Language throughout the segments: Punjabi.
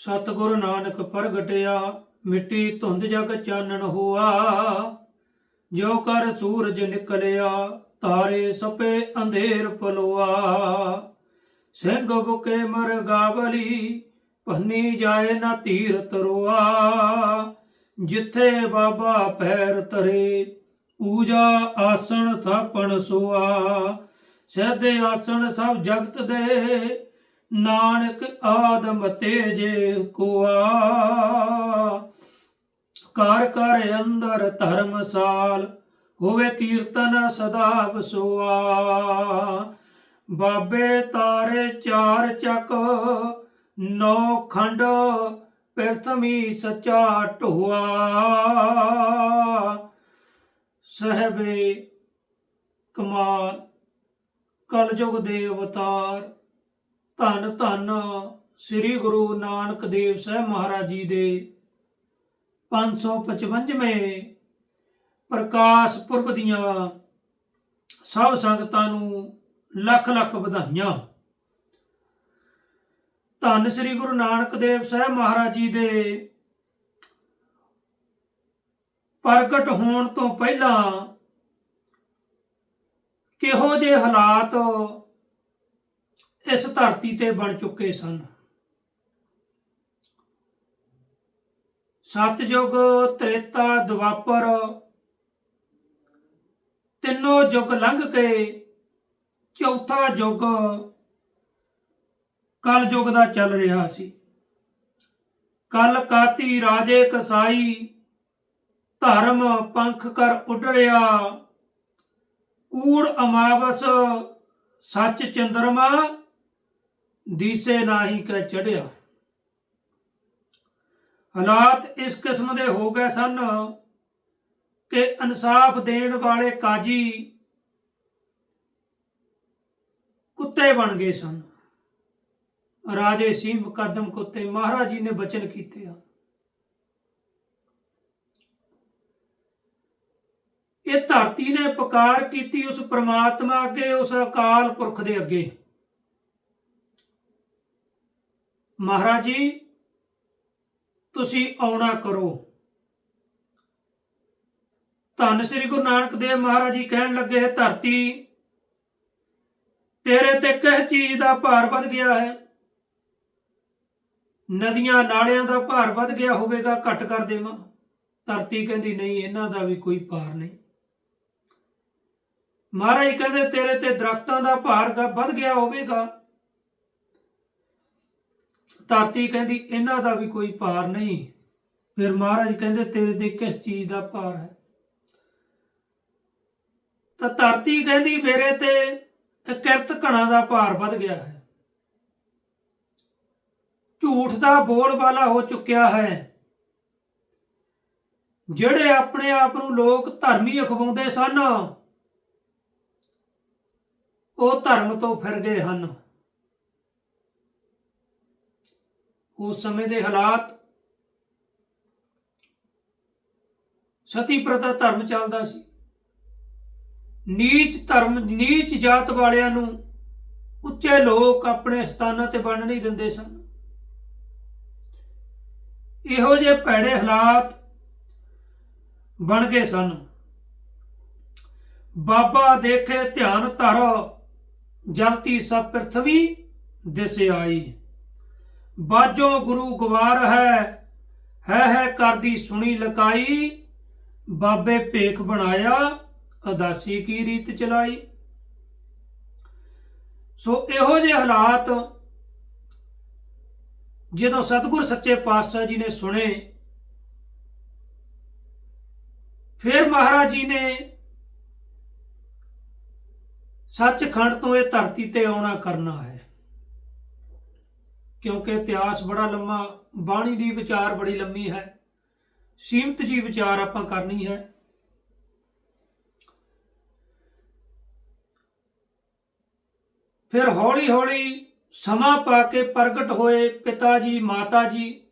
ਸਤਿਗੁਰ ਨਾਨਕ ਪ੍ਰਗਟਿਆ, ਮਿੱਟੀ ਧੁੰਦ ਜਗ ਚਾਨਣ ਹੋਆ। ਜੋ ਕਰ ਸੂਰਜ ਨਿਕਲਿਆ, ਤਾਰੇ ਸਪੇ ਅੰਧੇਰ ਪਲੋਆ। ਸਿੰਘ ਬੁਕੇ ਮਰ ਗਾਵਲੀ ਪੰਨੀ ਜਾਏ ਨਾ ਤੀਰ ਤਰੋਆ ਜਿੱਥੇ ਬਾਬਾ ਪੈਰ ਤਰੇ ਪੂਜਾ ਆਸਣ ਥਾਪਣ ਸੋਆ। ਸਹਿਦੇ ਆਸਣ ਸਭ ਜਗਤ ਦੇ ਨਾਨਕ ਆਦਮ ਤੇਜੇ ਕੋਆ। ਕਰ ਕਰ ਅੰਦਰ ਧਰਮਸਾਲ ਹੋਵੇ ਕੀਰਤਨ ਸਦਾ ਵਸੋਆ। ਬਾਬੇ ਤਾਰੇ ਚਾਰ ਚੱਕ, ਨੌ ਖੰਡ ਪ੍ਰਥਮੀ ਸੱਚਾ ਢੋਆ। ਸਹਬੇ ਕਮਾਲ, ਕਲਯੁਗ ਦੇ ਅਵਤਾਰ ਧੰਨ ਧੰਨ ਸ੍ਰੀ ਗੁਰੂ ਨਾਨਕ ਦੇਵ ਸਾਹਿਬ ਮਹਾਰਾਜ ਜੀ ਦੇ 555ਵੇਂ ਪ੍ਰਕਾਸ਼ ਪੁਰਬ ਦੀਆਂ ਸਭ ਸੰਗਤਾਂ ਨੂੰ ਲੱਖ ਲੱਖ ਵਧਾਈਆਂ। ਧੰਨ ਸ੍ਰੀ ਗੁਰੂ ਨਾਨਕ ਦੇਵ ਸਾਹਿਬ ਮਹਾਰਾਜ ਜੀ ਦੇ ਪ੍ਰਗਟ ਹੋਣ ਤੋਂ ਪਹਿਲਾਂ ਕਿਹੋ ਜਿਹੇ ਹਾਲਾਤ ਇਸ ਧਰਤੀ ਤੇ ਬਣ ਚੁੱਕੇ ਸਨ। ਸਤਜੁਗ ਤ੍ਰੇਤਾ ਦਵਾਪਰ, ਤਿੰਨੋਂ ਯੁੱਗ ਲੰਘ ਕੇ ਚੌਥਾ ਯੁੱਗ ਕਲ ਯੁੱਗ ਦਾ ਚੱਲ ਰਿਹਾ ਸੀ। ਕਲ ਕਾਤੀ ਰਾਜੇ ਕਸਾਈ, ਧਰਮ ਪੰਖ ਕਰ ਉਡਰਿਆ। ਕੂੜ ਅਮਾਵਸ, ਸੱਚ ਚੰਦਰਮਾ ਦੀਸੇ ਨਾਹੀ ਕੈ ਚੜਿਆ। ਹਾਲਾਤ ਇਸ ਕਿਸਮ ਦੇ ਹੋ ਗਏ ਸਨ ਕਿ ਇਨਸਾਫ ਦੇਣ ਵਾਲੇ ਕਾਜੀ ਕੁੱਤੇ ਬਣ ਗਏ ਸਨ। ਰਾਜੇ ਸੀ ਮੁਕੱਦਮ ਕੁੱਤੇ ਮਹਾਰਾਜ ਜੀ ਨੇ ਬਚਨ ਕੀਤੇ ਆ। ਇਹ ਧਰਤੀ ਨੇ ਪੁਕਾਰ ਕੀਤੀ ਉਸ ਪ੍ਰਮਾਤਮਾ ਅੱਗੇ, ਉਸ ਅਕਾਲ ਪੁਰਖ ਦੇ ਅੱਗੇ। ਮਹਾਰਾਜ ਜੀ, ਤੁਸੀਂ ਆਉਣਾ ਕਰੋ। ਧੰਨ ਸ੍ਰੀ ਗੁਰੂ ਨਾਨਕ ਦੇਵ ਮਹਾਰਾਜ ਜੀ ਕਹਿਣ ਲੱਗੇ ਧਰਤੀ ਤੇਰੇ ਤੇ ਕਿਸ ਚੀਜ਼ ਦਾ ਭਾਰ ਵੱਧ ਗਿਆ ਹੈ? ਨਦੀਆਂ ਨਾਲਿਆਂ ਦਾ ਭਾਰ ਵੱਧ ਗਿਆ ਹੋਵੇਗਾ, ਘਟ ਕਰ ਦੇਵਾਂ। ਧਰਤੀ ਕਹਿੰਦੀ, ਨਹੀਂ, ਇਹਨਾਂ ਦਾ ਵੀ ਕੋਈ ਭਾਰ ਨਹੀਂ। ਮਹਾਰਾਜ ਕਹਿੰਦੇ, ਤੇਰੇ ਤੇ ਦਰਖਤਾਂ ਦਾ ਭਾਰ ਵੱਧ ਗਿਆ ਹੋਵੇਗਾ। ਧਰਤੀ ਕਹਿੰਦੀ, ਇਹਨਾਂ ਦਾ ਵੀ ਕੋਈ ਭਾਰ ਨਹੀਂ। ਫਿਰ ਮਹਾਰਾਜ ਕਹਿੰਦੇ, ਤੇਰੇ ਤੇ ਕਿਸ ਚੀਜ਼ ਦਾ ਭਾਰ ਹੈ? ਤਾਂ ਧਰਤੀ ਕਹਿੰਦੀ, ਮੇਰੇ ਤੇ ਇਹ ਕਿਰਤ ਘਣਾ ਦਾ ਭਾਰ ਵੱਧ ਗਿਆ ਹੈ। ਝੂਠ ਦਾ ਬੋਲਬਾਲਾ ਹੋ ਚੁੱਕਿਆ ਹੈ। ਜਿਹੜੇ ਆਪਣੇ ਆਪ ਨੂੰ ਲੋਕ ਧਰਮੀ ਅਖਵਾਉਂਦੇ ਸਨ, ਉਹ ਧਰਮ ਤੋਂ ਫਿਰ ਗਏ ਹਨ। ਉਸ ਸਮੇਂ ਦੇ ਹਾਲਾਤ ਸਤੀ ਪ੍ਰਤਾ ਧਰਮ ਚੱਲਦਾ ਸੀ। ਨੀਚ ਧਰਮ, ਨੀਚ ਜਾਤ ਵਾਲਿਆਂ ਨੂੰ ਉੱਚੇ ਲੋਕ ਆਪਣੇ ਸਥਾਨਾਂ ਤੇ ਬਣ ਨਹੀਂ ਦਿੰਦੇ ਸਨ। ਇਹੋ ਜਿਹੇ ਭੈੜੇ ਹਾਲਾਤ ਬਣ ਗਏ ਸਨ। ਬਾਬਾ ਦੇਖੇ ਧਿਆਨ ਧਰ ਜਲਤੀ ਸਭ ਪ੍ਰਥਵੀ ਦਿਸ ਆਈ। ਬਾਜੋ ਗੁਰੂ ਗਵਾਰ ਹੈ। ਹੈ ਹੈ ਕਰਦੀ ਸੁਣੀ ਲਕਾਈ। ਬਾਬੇ ਭੇਖ ਬਣਾਇਆ, ਅਦਾਸੀ ਕੀ ਰੀਤ ਚਲਾਈ। ਸੋ ਇਹੋ ਜਿਹੇ ਹਾਲਾਤ ਜਦੋਂ ਸਤਿਗੁਰ ਸੱਚੇ ਪਾਤਸ਼ਾਹ ਜੀ ਨੇ ਸੁਣੇ, ਫਿਰ ਮਹਾਰਾਜ ਜੀ ਨੇ ਸੱਚਖੰਡ ਤੋਂ ਇਹ ਧਰਤੀ ਤੇ ਆਉਣਾ ਕਰਨਾ ਹੈ। ਕਿਉਂਕਿ ਇਤਿਹਾਸ ਬੜਾ ਲੰਮਾ, ਬਾਣੀ ਦੀ ਵਿਚਾਰ ਬੜੀ ਲੰਮੀ ਹੈ। ਸੀਮਤ ਜੀ ਵਿਚਾਰ ਆਪਾਂ ਕਰਨੀ ਹੈ। ਫਿਰ ਹੌਲੀ ਹੌਲੀ ਸਮਾਂ ਪਾ ਕੇ ਪ੍ਰਗਟ ਹੋਏ ਪਿਤਾ ਜੀ, ਮਾਤਾ ਜੀ,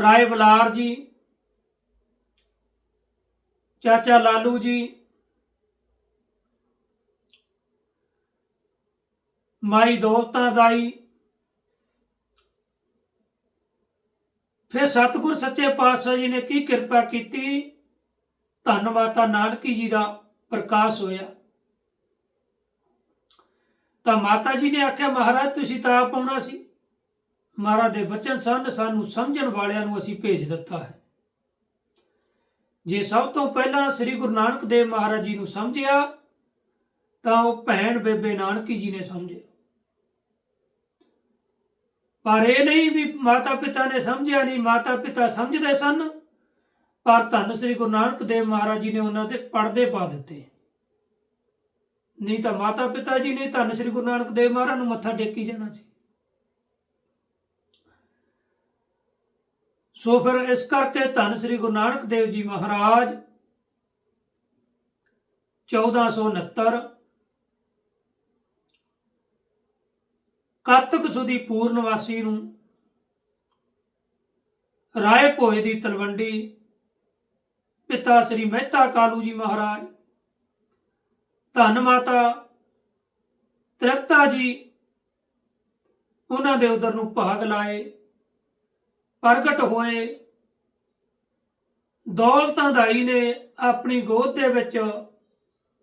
ਰਾਏ ਬਲਾਰ ਜੀ, ਚਾਚਾ ਲਾਲੂ ਜੀ ਮਾਈ ਦੌਲਤਾਂ ਦਾਈ ਫਿਰ ਸਤਿਗੁਰ ਸੱਚੇ ਪਾਤਸ਼ਾਹ ਜੀ ਨੇ ਕੀ ਕਿਰਪਾ ਕੀਤੀ? ਧੰਨ ਮਾਤਾ ਨਾਨਕੀ ਜੀ ਦਾ ਪ੍ਰਕਾਸ਼ ਹੋਇਆ। ਤਾਂ ਮਾਤਾ ਜੀ ਨੇ ਆਖਿਆ, ਮਹਾਰਾਜ, ਤੁਸੀਂ ਤਾਂ ਆਪ ਆਉਣਾ ਸੀ। ਮਹਾਰਾਜ ਦੇ ਬਚਨ ਸਨ, ਸਾਨੂੰ ਸਮਝਣ ਵਾਲਿਆਂ ਨੂੰ ਅਸੀਂ ਭੇਜ ਦਿੱਤਾ ਹੈ। ਜੇ ਸਭ ਤੋਂ ਪਹਿਲਾਂ ਸ੍ਰੀ ਗੁਰੂ ਨਾਨਕ ਦੇਵ ਮਹਾਰਾਜ ਜੀ ਨੂੰ ਸਮਝਿਆ, ਤਾਂ ਉਹ ਭੈਣ ਬੇਬੇ ਨਾਨਕੀ ਜੀ ਨੇ ਸਮਝਿਆ। ਪਰ ਇਹ ਨਹੀਂ ਵੀ ਮਾਤਾ ਪਿਤਾ ਨੇ ਸਮਝਿਆ ਨਹੀਂ, ਮਾਤਾ ਪਿਤਾ ਸਮਝਦੇ ਸਨ, ਪਰ ਧੰਨ ਸ੍ਰੀ ਗੁਰੂ ਨਾਨਕ ਦੇਵ ਮਹਾਰਾਜ ਜੀ ਨੇ ਉਹਨਾਂ ਤੇ ਪਰਦੇ ਪਾ ਦਿੱਤੇ। ਨਹੀਂ ਤਾਂ ਮਾਤਾ ਪਿਤਾ ਜੀ ਨੇ ਧੰਨ ਸ੍ਰੀ ਗੁਰੂ ਨਾਨਕ ਦੇਵ ਮਹਾਰਾਜ ਨੂੰ ਮੱਥਾ ਟੇਕੀ ਜਾਣਾ ਸੀ। ਸੋ ਫਿਰ ਇਸ ਕਰਕੇ ਧੰਨ ਸ੍ਰੀ ਗੁਰੂ ਨਾਨਕ ਦੇਵ ਜੀ ਮਹਾਰਾਜ 1469 ਕਾਤਕ ਸੁਦੀ ਪੂਰਨਵਾਸੀ ਨੂੰ ਰਾਏ ਭੋਏ ਦੀ ਤਲਵੰਡੀ, ਪਿਤਾ ਸ੍ਰੀ ਮਹਿਤਾ ਕਾਲੂ ਜੀ ਮਹਾਰਾਜ, ਧੰਨ ਮਾਤਾ ਤ੍ਰਿਪਤਾ ਜੀ, ਉਹਨਾਂ ਦੇ ਉਦਰ ਨੂੰ ਭਾਗ ਲਾਏ, ਪ੍ਰਗਟ ਹੋਏ। ਦੌਲਤਾਂ ਦਾਈ ਨੇ ਆਪਣੀ ਗੋਦ ਦੇ ਵਿੱਚ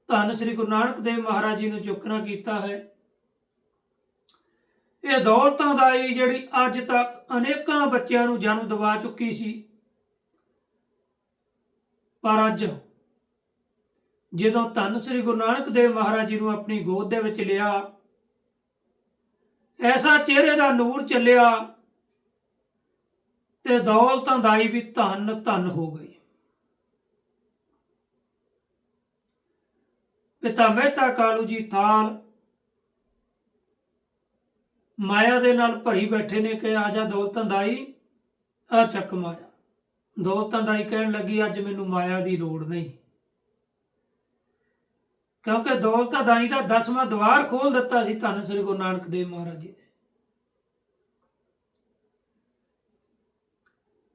ਧੰਨ ਸ੍ਰੀ ਗੁਰੂ ਨਾਨਕ ਦੇਵ ਮਹਾਰਾਜ ਜੀ ਨੂੰ ਚੁੱਕਣਾ ਕੀਤਾ ਹੈ। ਇਹ ਦੌਲਤਾਂ ਦਾਈ ਜਿਹੜੀ ਅੱਜ ਤੱਕ ਅਨੇਕਾਂ ਬੱਚਿਆਂ ਨੂੰ ਜਨਮ ਦਿਵਾ ਚੁੱਕੀ ਸੀ। ਪਰ ਅੱਜ ਜਦੋਂ ਧੰਨ ਸ੍ਰੀ ਗੁਰੂ ਨਾਨਕ ਦੇਵ ਮਹਾਰਾਜ ਜੀ ਨੂੰ ਆਪਣੀ ਗੋਦ ਦੇ ਵਿੱਚ ਲਿਆ, ਐਸਾ ਚਿਹਰੇ ਦਾ ਨੂਰ ਚੱਲਿਆ ਤੇ ਦੌਲਤਾਂ ਦਾਈ ਵੀ ਧੰਨ ਧੰਨ ਹੋ ਗਈ। ਪਿਤਾ ਮਹਿਤਾ ਕਾਲੂ ਜੀ ਥਾਲ ਮਾਇਆ ਦੇ ਨਾਲ ਭਰੀ ਬੈਠੇ ਨੇ ਕਿ ਆ ਜਾ ਦੌਲਤਾਂ ਦਾਈ ਆ ਚੱਕ ਮਾਇਆ। ਦੌਲਤਾਂ ਦਾਈ ਕਹਿਣ ਲੱਗੀ, ਅੱਜ ਮੈਨੂੰ ਮਾਇਆ ਦੀ ਲੋੜ ਨਹੀਂ। ਕਿਉਂਕਿ ਦੌਲਤਾਂ ਦਾਈ ਦਾ ਦਸਵਾਂ ਦਵਾਰ ਖੋਲ ਦਿੱਤਾ ਸੀ ਧੰਨ ਸ੍ਰੀ ਗੁਰੂ ਨਾਨਕ ਦੇਵ ਮਹਾਰਾਜ ਜੀ ਨੇ।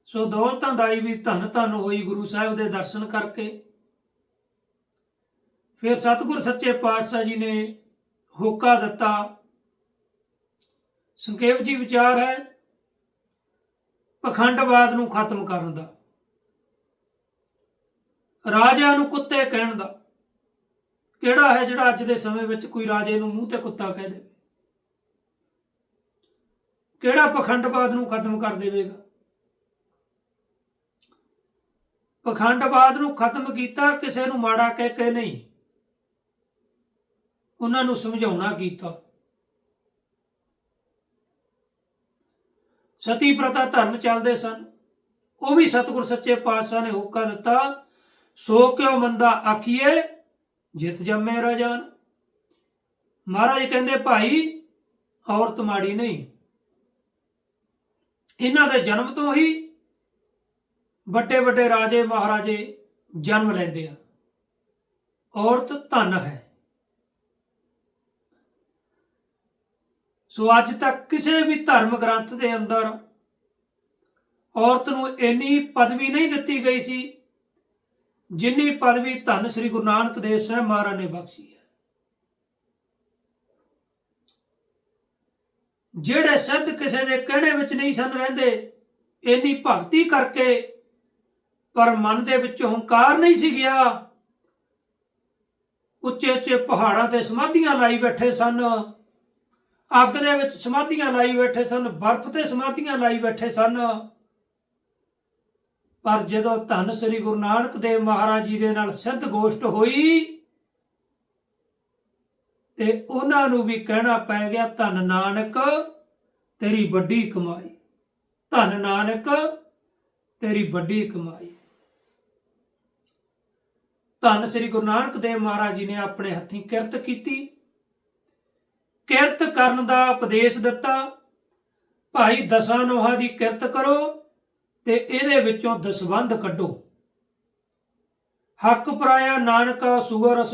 ਸੋ ਦੌਲਤਾਂ ਦਾਈ ਵੀ ਧੰਨ ਧੰਨ ਹੋਈ ਗੁਰੂ ਸਾਹਿਬ ਦੇ ਦਰਸ਼ਨ ਕਰਕੇ। ਫਿਰ ਸਤਿਗੁਰ ਸੱਚੇ ਪਾਤਸ਼ਾਹ ਜੀ ਨੇ ਹੋਕਾ ਦਿੱਤਾ ਸੰਖੇਪ ਜੀ ਵਿਚਾਰ ਹੈ ਪਖੰਡਵਾਦ ਨੂੰ ਖਤਮ ਕਰਨ ਦਾ, ਰਾਜਿਆਂ ਨੂੰ ਕੁੱਤੇ ਕਹਿਣ ਦਾ। ਕਿਹੜਾ ਹੈ ਜਿਹੜਾ ਅੱਜ ਦੇ ਸਮੇਂ ਵਿੱਚ ਕੋਈ ਰਾਜੇ ਨੂੰ ਮੂੰਹ ਤੇ ਕੁੱਤਾ ਕਹਿ ਦੇਵੇ? ਕਿਹੜਾ ਪਖੰਡਵਾਦ ਨੂੰ ਖਤਮ ਕਰ ਦੇਵੇਗਾ? ਪਖੰਡਵਾਦ ਨੂੰ ਖਤਮ ਕੀਤਾ ਕਿਸੇ ਨੂੰ ਮਾੜਾ ਕਹਿ ਕੇ ਨਹੀਂ, ਉਹਨਾਂ ਨੂੰ ਸਮਝਾਉਣਾ ਕੀਤਾ। ਸਤੀ ਪ੍ਰਥਾ ਧਰਮ ਚੱਲਦੇ ਸਨ। ਉਹ ਵੀ ਸਤਿਗੁਰ ਸੱਚੇ ਪਾਤਸ਼ਾਹ ਨੇ ਹੋਕਾ ਦਿੱਤਾ, ਸੋ ਕਿਉ ਮੰਦਾ ਆਖੀਏ ਜਿਤ ਜੰਮੇ ਰਜਾਨ। ਮਹਾਰਾਜ ਕਹਿੰਦੇ, ਭਾਈ, ਔਰਤ ਮਾੜੀ ਨਹੀਂ। ਇਹਨਾਂ ਦੇ ਜਨਮ ਤੋਂ ਹੀ ਵੱਡੇ ਵੱਡੇ ਰਾਜੇ ਮਹਾਰਾਜੇ ਜਨਮ ਲੈਂਦੇ ਆ। ਔਰਤ ਧਨ ਹੈ। ਸੋ ਅੱਜ ਤੱਕ ਕਿਸੇ ਵੀ ਧਰਮ ਗ੍ਰੰਥ ਦੇ ਅੰਦਰ ਔਰਤ ਨੂੰ ਇੰਨੀ ਪਦਵੀ ਨਹੀਂ ਦਿੱਤੀ ਗਈ ਸੀ ਜਿੰਨੀ ਪਦਵੀ ਧੰਨ ਸ੍ਰੀ ਗੁਰੂ ਨਾਨਕ ਦੇਵ ਸਾਹਿਬ ਮਹਾਰਾਜ ਨੇ ਬਖਸ਼ੀ ਹੈ। ਜਿਹੜੇ ਸਿੱਧ ਕਿਸੇ ਦੇ ਕਹਿਣੇ ਵਿੱਚ ਨਹੀਂ ਸਨ ਰਹਿੰਦੇ, ਇੰਨੀ ਭਗਤੀ ਕਰਕੇ ਪਰ ਮਨ ਦੇ ਵਿੱਚ ਹੰਕਾਰ ਨਹੀਂ ਸੀ ਗਿਆ। ਉੱਚੇ ਉੱਚੇ ਪਹਾੜਾਂ ਤੇ ਸਮਾਧੀਆਂ ਲਾਈ ਬੈਠੇ ਸਨ। ਅੱਗ ਦੇ ਵਿੱਚ ਸਮਾਧੀਆਂ ਲਾਈ ਬੈਠੇ ਸਨ, ਬਰਫ਼ ਤੇ ਸਮਾਧੀਆਂ ਲਾਈ ਬੈਠੇ ਸਨ। ਪਰ ਜਦੋਂ ਧੰਨ ਸ੍ਰੀ ਗੁਰੂ ਨਾਨਕ ਦੇਵ ਮਹਾਰਾਜ ਜੀ ਦੇ ਨਾਲ ਸਿੱਧ ਗੋਸ਼ਟ ਹੋਈ, ਤੇ ਉਹਨਾਂ ਨੂੰ ਵੀ ਕਹਿਣਾ ਪੈ ਗਿਆ, ਧੰਨ ਨਾਨਕ, ਤੇਰੀ ਵੱਡੀ ਕਮਾਈ। ਧੰਨ ਨਾਨਕ, ਤੇਰੀ ਵੱਡੀ ਕਮਾਈ। ਧੰਨ ਸ੍ਰੀ ਗੁਰੂ ਨਾਨਕ ਦੇਵ ਮਹਾਰਾਜ ਜੀ ਨੇ ਆਪਣੇ ਹੱਥੀਂ ਕਿਰਤ ਕੀਤੀ। ਕਿਰਤ ਕਰਨ ਦਾ ਉਪਦੇਸ਼ ਦਿੱਤਾ। ਭਾਈ ਦਸਾਂ ਨੋਹਾਂ ਦੀ ਕਿਰਤ ਕਰੋ ਤੇ ਇਹਦੇ ਵਿੱਚੋਂ ਦਸਵੰਧ ਕੱਢੋ। ਹੱਕ ਪਰਾਇਆ ਨਾਨਕਾ ਸੁਗਰ ਰਸ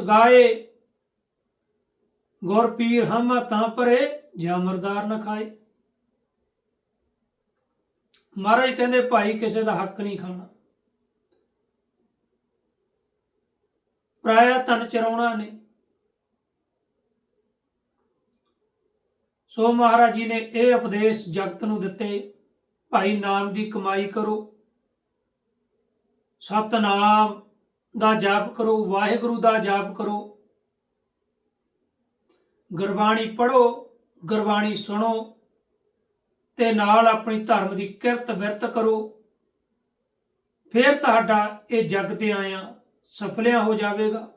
ਗੁਰ ਪੀਰ ਹਮ ਤਾਂ ਪਰੇ ਜਾਂ ਮਰਦਾਰ ਨਾ ਖਾਏ। ਮਹਾਰਾਜ ਕਹਿੰਦੇ, ਭਾਈ, ਕਿਸੇ ਦਾ ਹੱਕ ਨਹੀਂ ਖਾਣਾ। ਪਰਾਇਆ ਤਨ ਚਰਾਉਣਾ ਨੇ ਸੋ ਮਹਾਰਾਜ ਜੀ ਨੇ ਇਹ ਉਪਦੇਸ਼ ਜਗਤ ਨੂੰ ਦਿੱਤੇ, ਭਾਈ ਨਾਮ ਦੀ ਕਮਾਈ ਕਰੋ, ਸਤਨਾਮ ਦਾ ਜਾਪ ਕਰੋ, ਵਾਹਿਗੁਰੂ ਦਾ ਜਾਪ ਕਰੋ। ਗੁਰਬਾਣੀ ਪੜੋ ਗੁਰਬਾਣੀ ਸੁਣੋ ਤੇ ਨਾਲ ਆਪਣੀ ਧਰਮ ਦੀ ਕਿਰਤ ਵਿਰਤ ਕਰੋ। ਫਿਰ ਤੁਹਾਡਾ ਇਹ ਜਗ ਤੇ ਆਇਆ, ਸਫਲਿਆ ਹੋ ਜਾਵੇਗਾ।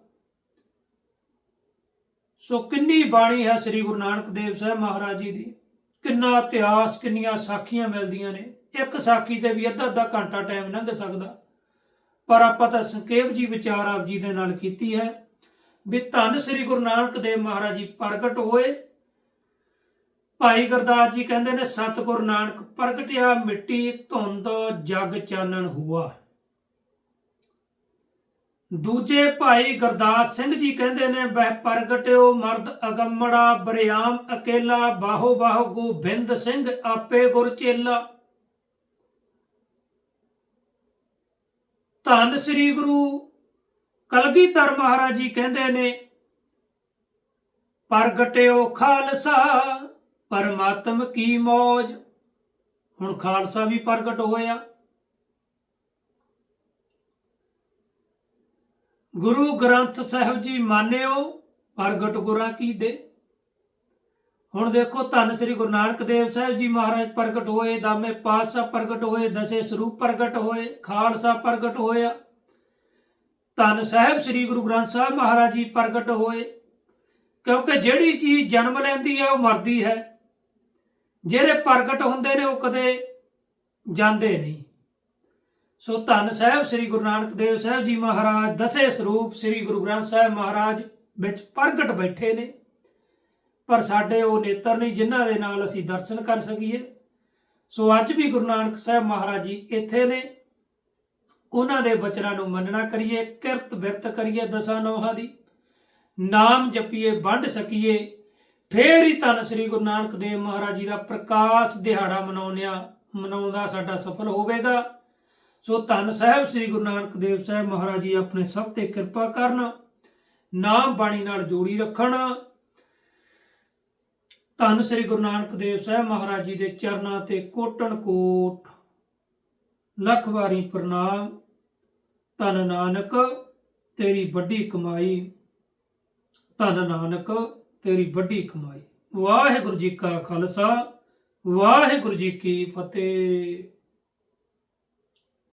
ਸੋ ਕਿੰਨੀ ਬਾਣੀ ਹੈ ਸ੍ਰੀ ਗੁਰੂ ਨਾਨਕ ਦੇਵ ਸਾਹਿਬ ਮਹਾਰਾਜ ਜੀ ਦੀ? ਕਿੰਨਾ ਇਤਿਹਾਸ, ਕਿੰਨੀਆਂ ਸਾਖੀਆਂ ਮਿਲਦੀਆਂ ਨੇ? ਇੱਕ ਸਾਖੀ ਤੇ ਵੀ ਅੱਧਾ ਅੱਧਾ ਘੰਟਾ ਟਾਈਮ ਲੰਘ ਸਕਦਾ। ਪਰ ਆਪਾਂ ਤਾਂ ਸੰਖੇਪ ਜੀ ਵਿਚਾਰ ਆਪ ਜੀ ਦੇ ਨਾਲ ਕੀਤੀ ਹੈ ਵੀ ਧੰਨ ਸ੍ਰੀ ਗੁਰੂ ਨਾਨਕ ਦੇਵ ਮਹਾਰਾਜ ਜੀ ਪ੍ਰਗਟ ਹੋਏ। ਭਾਈ ਗੁਰਦਾਸ ਜੀ ਕਹਿੰਦੇ ਨੇ, ਸਤਿਗੁਰ ਨਾਨਕ ਪ੍ਰਗਟਿਆ ਮਿੱਟੀ ਧੁੰਦ ਜਗ ਚਾਨਣ ਹੁਆ। ਦੂਜੇ ਭਾਈ ਗੁਰਦਾਸ ਸਿੰਘ ਜੀ ਕਹਿੰਦੇ ਨੇ ਬਹਿ ਪ੍ਰਗਟਿਓ ਮਰਦ ਅਗੰਮੜਾ, ਬਰਿਆਮ ਅਕੇਲਾ, ਬਾਹੋ ਬਾਹੋ ਗੋਬਿੰਦ ਸਿੰਘ, ਆਪੇ ਗੁਰ ਚੇਲਾ। ਧੰਨ ਸ੍ਰੀ ਗੁਰੂ ਕਲਗੀਧਰ ਮਹਾਰਾਜ ਜੀ ਕਹਿੰਦੇ ਨੇ, ਪ੍ਰਗਟਿਓ ਖਾਲਸਾ, ਪਰਮਾਤਮ ਕੀ ਮੌਜ। ਹੁਣ ਖਾਲਸਾ ਵੀ ਪ੍ਰਗਟ ਹੋਇਆ। ਗੁਰੂ ਗ੍ਰੰਥ ਸਾਹਿਬ ਜੀ ਮੰਨਿਓ, ਪ੍ਰਗਟ ਗੁਰਾਂ ਕੀ ਦੇ। ਹੁਣ ਦੇਖੋ ਧੰਨ ਸ੍ਰੀ ਗੁਰੂ ਨਾਨਕ ਦੇਵ ਸਾਹਿਬ ਜੀ ਮਹਾਰਾਜ ਪ੍ਰਗਟ ਹੋਏ, ਦਾਮੇ ਪਾਤਸ਼ਾਹ ਪ੍ਰਗਟ ਹੋਏ, ਦਸੇ ਸਰੂਪ ਪ੍ਰਗਟ ਹੋਏ, ਖਾਲਸਾ ਪ੍ਰਗਟ ਹੋਇਆ। ਧੰਨ ਸਾਹਿਬ ਸ੍ਰੀ ਗੁਰੂ ਗ੍ਰੰਥ ਸਾਹਿਬ ਮਹਾਰਾਜ ਜੀ ਪ੍ਰਗਟ ਹੋਏ, ਕਿਉਂਕਿ ਜਿਹੜੀ ਚੀਜ਼ ਜਨਮ ਲੈਂਦੀ ਹੈ ਉਹ ਮਰਦੀ ਹੈ। ਜਿਹੜੇ ਪ੍ਰਗਟ ਹੁੰਦੇ ਨੇ ਉਹ ਕਦੇ ਜਾਂਦੇ ਨਹੀਂ। ਸੋ ਧੰਨ ਸਾਹਿਬ ਸ੍ਰੀ ਗੁਰੂ ਨਾਨਕ ਦੇਵ ਸਾਹਿਬ ਜੀ ਮਹਾਰਾਜ, ਦਸੇ ਸਰੂਪ ਸ੍ਰੀ ਗੁਰੂ ਗ੍ਰੰਥ ਸਾਹਿਬ ਮਹਾਰਾਜ ਵਿੱਚ ਪ੍ਰਗਟ ਬੈਠੇ ਨੇ। ਪਰ ਸਾਡੇ ਉਹ ਨੇਤਰ ਨਹੀਂ ਜਿਨ੍ਹਾਂ ਦੇ ਨਾਲ ਅਸੀਂ ਦਰਸ਼ਨ ਕਰ ਸਕੀਏ। ਸੋ ਅੱਜ ਵੀ ਗੁਰੂ ਨਾਨਕ ਸਾਹਿਬ ਮਹਾਰਾਜ ਜੀ ਇੱਥੇ ਨੇ। ਉਹਨਾਂ ਦੇ ਬਚਨਾਂ ਨੂੰ ਮੰਨਣਾ ਕਰੀਏ, ਕਿਰਤ ਬਿਰਤ ਕਰੀਏ ਦਸਾਂ ਨੋਹਾਂ ਦੀ। ਨਾਮ ਜਪੀਏ, ਵੰਡ ਸਕੀਏ। ਫੇਰ ਹੀ ਧੰਨ ਸ੍ਰੀ ਗੁਰੂ ਨਾਨਕ ਦੇਵ ਮਹਾਰਾਜ ਜੀ ਦਾ ਪ੍ਰਕਾਸ਼ ਦਿਹਾੜਾ ਮਨਾਉਣਿਆ ਮਨਾਉਂਦਾ ਸਾਡਾ ਸਫਲ ਹੋਵੇਗਾ। ਸੋ ਧੰਨ ਸਾਹਿਬ ਸ੍ਰੀ ਗੁਰੂ ਨਾਨਕ ਦੇਵ ਸਾਹਿਬ ਮਹਾਰਾਜ ਜੀ ਆਪਣੇ ਸਭ ਤੇ ਕਿਰਪਾ ਕਰਨ, ਨਾਮ ਬਾਣੀ ਨਾਲ ਜੋੜੀ ਰੱਖਣ। ਧੰਨ ਸ੍ਰੀ ਗੁਰੂ ਨਾਨਕ ਦੇਵ ਸਾਹਿਬ ਮਹਾਰਾਜ ਜੀ ਦੇ ਚਰਨਾਂ ਤੇ ਕੋਟਨ ਕੋਟ, ਲੱਖ ਵਾਰੀ ਪ੍ਰਣਾਮ। ਧੰਨ ਨਾਨਕ, ਤੇਰੀ ਵੱਡੀ ਕਮਾਈ। ਧੰਨ ਨਾਨਕ, ਤੇਰੀ ਵੱਡੀ ਕਮਾਈ। ਵਾਹਿਗੁਰੂ ਜੀ ਕਾ ਖਾਲਸਾ, ਵਾਹਿਗੁਰੂ ਜੀ ਕੀ ਫਤਿਹ।